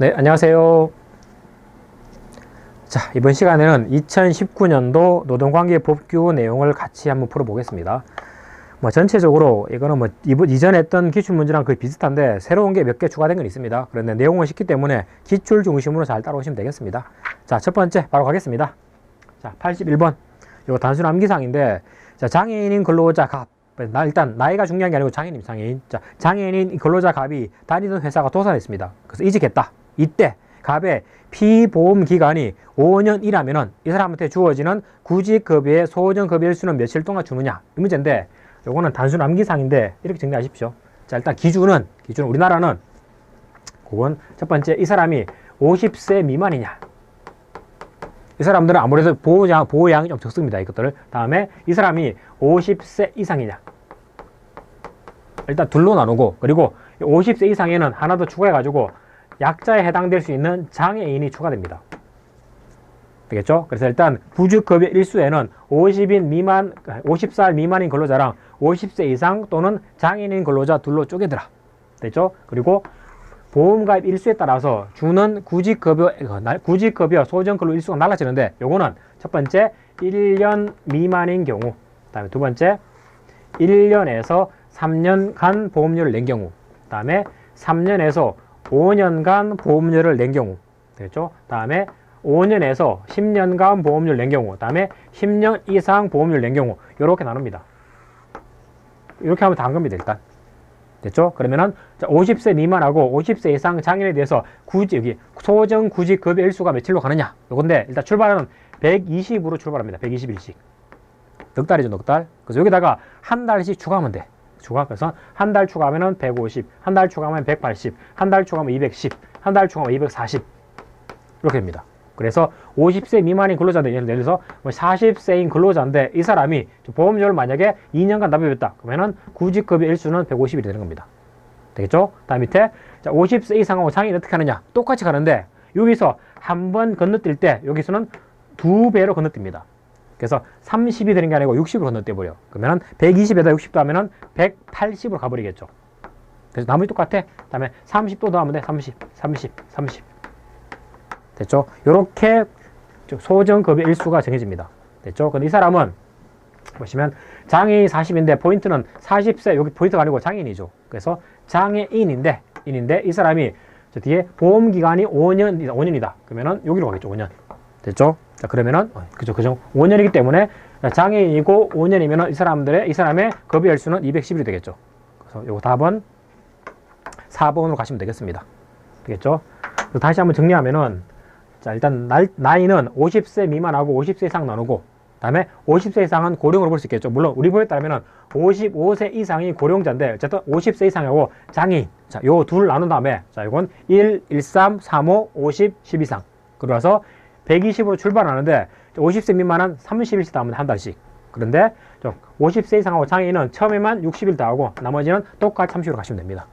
네, 안녕하세요. 자, 이번 시간에는 2019년도 노동관계 법규 내용을 같이 한번 풀어보겠습니다. 뭐 전체적으로 이거는 뭐 이번 이전에 했던 기출 문제랑 거의 비슷한데 새로운 게 몇 개 추가된 건 있습니다. 그런데 내용은 쉽기 때문에 기출 중심으로 잘 따라오시면 되겠습니다. 자, 첫 번째 바로 가겠습니다. 자, 81번. 이거 단순 암기사항인데 자, 장애인인 근로자 갑나 일단 나이가 중요한 게 아니고 장애인 장애인. 자, 장애인인 근로자 갑이 다니던 회사가 도산했습니다. 그래서 이직했다. 이때 갑의 피보험 기간이 5년 이라면은 이 사람한테 주어지는 구직급여의 소정급여 일수는 며칠 동안 주느냐 이 문제인데 요거는 단순 암기상인데 이렇게 정리하십시오. 자 일단 기준은 기준 우리나라는 그건 첫 번째 이 사람이 50세 미만이냐 이 사람들은 아무래도 보호양, 보호양이 좀 적습니다. 이것들을. 다음에 이 사람이 50세 이상이냐. 일단 둘로 나누고, 그리고 50세 이상에는 하나 더 추가해가지고 약자에 해당될 수 있는 장애인이 추가됩니다. 되겠죠? 그래서 일단 구직급여 일수에는 50인 미만, 50살 미만인 근로자랑 50세 이상 또는 장애인인 근로자 둘로 쪼개더라. 됐죠? 그리고 보험가입 일수에 따라서 주는 구직급여, 구직급여 소정근로 일수가 달라지는데 요거는 첫 번째 1년 미만인 경우, 그 다음에 두 번째 1년에서 3년간 보험료를 낸 경우, 그 다음에 3년에서 5년간 보험료를 낸 경우 되겠죠? 다음에 5년에서 10년간 보험료를 낸 경우 다음에 10년 이상 보험료를 낸 경우 이렇게 나눕니다. 이렇게 하면 다한 겁니다 일단 됐죠? 그러면은 50세 미만하고 50세 이상 장애인에 대해서 구직 여기 소정 구직 급여 일수가 며칠로 가느냐 이건데 일단 출발은 120으로 출발합니다. 120일씩 넉 달이죠 넉 달. 그래서 여기다가 한 달씩 추가하면 돼. 추가. 그래서 한 달 추가하면 150, 한 달 추가하면 180, 한 달 추가하면 210, 한 달 추가하면 240. 이렇게 됩니다. 그래서 50세 미만인 근로자들 예를 들어서 40세인 뭐 근로자인데 이 사람이 보험료를 만약에 2년간 납입했다. 그러면은 구직급여 일수는 150일이 되는 겁니다. 되겠죠? 다음 밑에 자, 50세 이상하고 장애인 어떻게 하느냐? 똑같이 가는데 여기서 한 번 건너뛸 때 여기서는 두 배로 건너뜁니다. 그래서 30이 되는 게 아니고 60으로 건너뛰어 버려. 그러면 120에다 60도 하면은 180으로 가버리겠죠. 그래서 나머지 똑같아. 그 다음에 30도 더하면 돼. 30, 30, 30. 됐죠? 요렇게 소정급여 일수가 정해집니다. 됐죠? 근데 이 사람은 보시면 장애인 40인데 포인트는 40세 여기 포인트가 아니고 장애인이죠. 그래서 장애인인데 인인데 이 사람이 저 뒤에 보험 기간이 5년 5년이다. 그러면은 여기로 가겠죠. 5년. 됐죠? 자, 그러면은, 어, 그죠, 그죠. 5년이기 때문에 장애인이고 5년이면은 이 사람들의, 이 사람의 급여 일수는 210일이 되겠죠. 그래서 요거 답은 4번으로 가시면 되겠습니다. 되겠죠? 다시 한번 정리하면은, 자, 일단 날, 나이는 50세 미만하고 50세 이상 나누고, 다음에 50세 이상은 고령으로 볼 수 있겠죠. 물론 우리 보에 따르면은 55세 이상이 고령자인데 어쨌든 50세 이상하고 장애인 자, 요 둘 나눈 다음에 자, 이건 1, 1, 3, 3, 5, 50, 10 이상. 그래서 120으로 출발하는데 50세 미만은 30일씩 다 하면 한 달씩. 그런데 50세 이상하고 장애인은 처음에만 60일 다 하고 나머지는 똑같이 30으로 가시면 됩니다.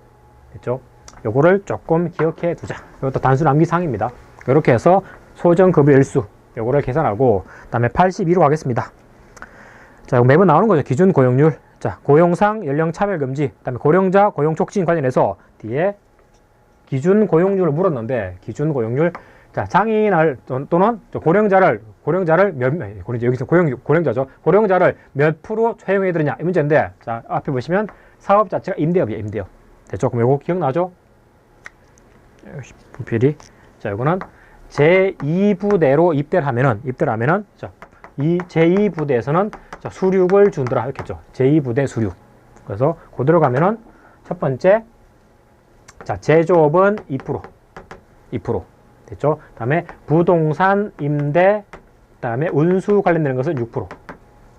됐죠? 요거를 조금 기억해 두자. 이것도 단순 암기상입니다. 이렇게 해서 소정급여 일수 요거를 계산하고 그 다음에 82로 가겠습니다. 자, 매번 나오는 거죠. 기준 고용률. 자, 고용상 연령 차별 금지. 그 다음에 고령자 고용 촉진 관련해서 뒤에 기준 고용률을 물었는데 기준 고용률 자, 장애인을 또는 고령자를 고령자를 몇 여기서 고령 고령자죠. 고령자를 몇 프로 채용해 드리냐 이 문제인데 자, 앞에 보시면 사업 자체가 임대업이에요, 임대업. 됐죠? 그럼 이거 기억나죠? 분필이 자, 이거는 제2부대로 입대를 하면은 입대를 하면은 자, 이 제2부대에서는 자, 수륙을 준더라 이렇게죠. 제2부대 수륙. 그래서 그대로 가면은 첫 번째 자, 제조업은 2%. 2%. 됐죠? 다음에 부동산 임대, 다음에 운수 관련되는 것은 6%.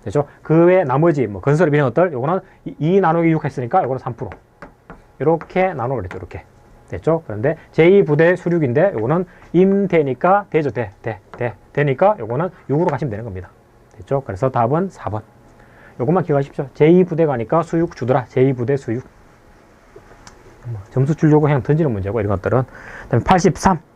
됐죠? 그 외 나머지 뭐 건설 이런 것들 요거는 2 나누기 6 했으니까 요거는 3%. 이렇게 그랬죠. 이렇게. 됐죠? 그런데 제2부대 수륙인데 요거는 임대니까 되죠. 대, 대, 대. 되니까 요거는 6으로 가시면 되는 겁니다. 됐죠? 그래서 답은 4번. 요것만 기억하십시오. 제2부대 가니까 수육 주더라. 제2부대 수육. 점수 주려고 그냥 던지는 문제고 이런 것들은. 그다음에 83.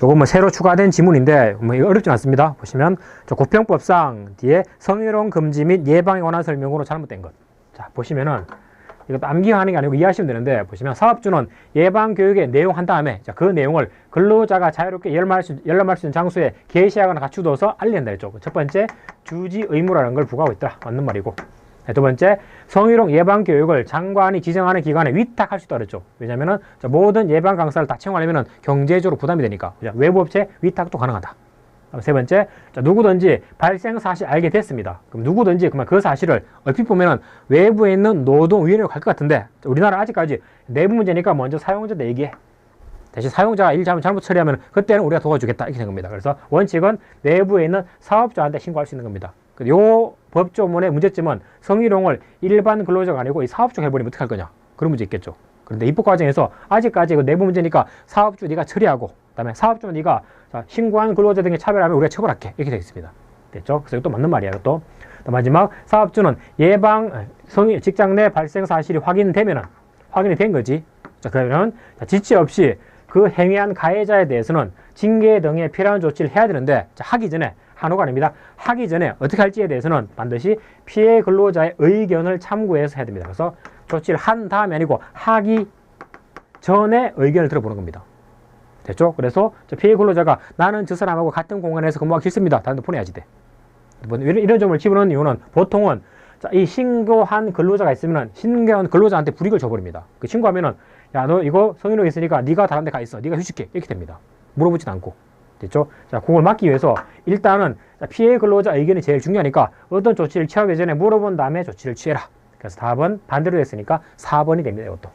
요거 뭐 새로 추가된 지문인데 뭐 어렵지 않습니다. 보시면 저 고평법상 뒤에 성희롱 금지 및 예방에 관한 설명으로 잘못된 것. 자 보시면은 이것도 암기하는 게 아니고 이해하시면 되는데 보시면 사업주는 예방 교육의 내용 한 다음에 자, 그 내용을 근로자가 자유롭게 열람할 수, 열람할 수 있는 장소에 게시하거나 갖추어서 알린다 했죠. 첫 번째 주지 의무라는 걸 부과하고 있다. 맞는 말이고. 네, 두 번째 성희롱 예방 교육을 장관이 지정하는 기관에 위탁할 수 있다 그랬죠. 왜냐면은 자, 모든 예방 강사를 다 채용하려면은 경제적으로 부담이 되니까 자, 외부 업체 위탁도 가능하다. 세 번째, 자, 누구든지 발생 사실 알게 됐습니다. 그럼 누구든지 그 사실을 얼핏 보면은 외부에 있는 노동위원회로 갈 것 같은데 자, 우리나라 아직까지 내부 문제니까 먼저 사용자한테 얘기해. 대신 사용자가 일 잘못, 잘못 처리하면 그때는 우리가 도와주겠다 이렇게 된 겁니다. 그래서 원칙은 내부에 있는 사업자한테 신고할 수 있는 겁니다. 이 법조문의 문제점은 성희롱을 일반 근로자가 아니고 이 사업주가 해버리면 어떡할 거냐 그런 문제 있겠죠. 그런데 입법 과정에서 아직까지 그 내부 문제니까 사업주 네가 처리하고 그다음에 사업주 네가 자, 신고한 근로자 등의 차별하면 우리가 처벌할게 이렇게 되어 있습니다. 됐죠? 그래서 이것도 맞는 말이야. 또 마지막 사업주는 예방 성희 직장 내 발생 사실이 확인되면은 확인이 된 거지. 자 그러면 자, 지체 없이 그 행위한 가해자에 대해서는 징계 등의 필요한 조치를 해야 되는데 자, 하기 전에 한호가 아닙니다. 하기 전에 어떻게 할지에 대해서는 반드시 피해 근로자의 의견을 참고해서 해야 됩니다. 그래서 조치를 한 다음이 아니고 하기 전에 의견을 들어보는 겁니다. 됐죠? 그래서 저 피해 근로자가 나는 저 사람하고 같은 공간에서 근무하기 싫습니다. 다른 데 보내야지 돼. 뭐 이런, 점을 집어넣는 이유는 보통은 자, 이 신고한 근로자가 있으면 신고한 근로자한테 불이익을 줘버립니다. 그 신고하면은 야 너 이거 성희롱 있으니까 네가 다른 데 가 있어. 네가 휴식해. 이렇게 됩니다. 물어보지도 않고. 됐죠? 자, 그걸 막기 위해서 일단은 피해 근로자 의견이 제일 중요하니까 어떤 조치를 취하기 전에 물어본 다음에 조치를 취해라. 그래서 답은 반대로 됐으니까 4번이 됩니다. 이것도.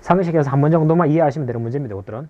상식에서 한 번 정도만 이해하시면 되는 문제입니다. 이것들은.